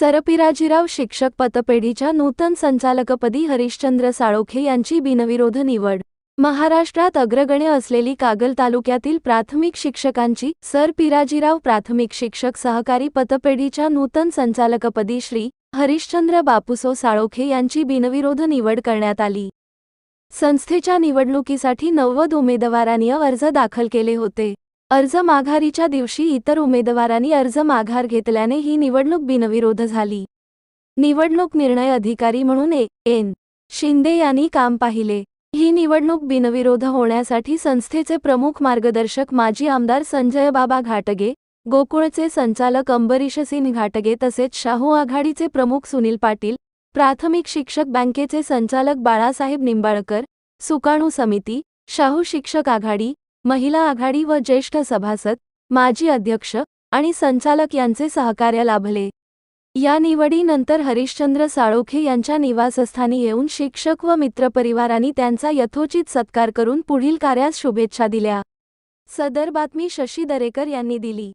सरपिराजीराव शिक्षक पतपेढीच्या नूतन संचालकपदी हरिश्चंद्र साळोखे यांची बिनविरोध निवड. महाराष्ट्रात अग्रगण्य असलेली कागल तालुक्यातील प्राथमिक शिक्षकांची सर पिराजीराव प्राथमिक शिक्षक सहकारी पतपेढीच्या नूतन संचालकपदी श्री हरिश्चंद्र बापूसो साळोखे यांची बिनविरोध निवड करण्यात आली. संस्थेच्या निवडणुकीसाठी नव्वद उमेदवारांनी अर्ज दाखल केले होते. अर्ज माघारीच्या दिवशी इतर उमेदवारांनी अर्ज माघार घेतल्याने ही निवडणूक बिनविरोध झाली. निवडणूक निर्णय अधिकारी म्हणून ए. एन. शिंदे यांनी काम पाहिले. ही निवडणूक बिनविरोध होण्यासाठी संस्थेचे प्रमुख मार्गदर्शक माजी आमदार संजय बाबा घाटगे गोकुळचे संचालक अंबरीशसिंह घाटगे तसेच शाहू आघाडीचे प्रमुख सुनील पाटील प्राथमिक शिक्षक बँकेचे संचालक बाळासाहेब निंबाळकर सुकाणू समिती शाहू शिक्षक आघाडी महिला आघाडी व ज्येष्ठ सभासद माजी अध्यक्ष आणि संचालक यांचे सहकार्य लाभले. या निवडीनंतर हरिश्चंद्र साळोखे यांच्या निवासस्थानी येऊन शिक्षक व मित्रपरिवारांनी त्यांचा यथोचित सत्कार करून पुढील कार्यास शुभेच्छा दिल्या. सदर बातमी शशी दरेकर यांनी दिली.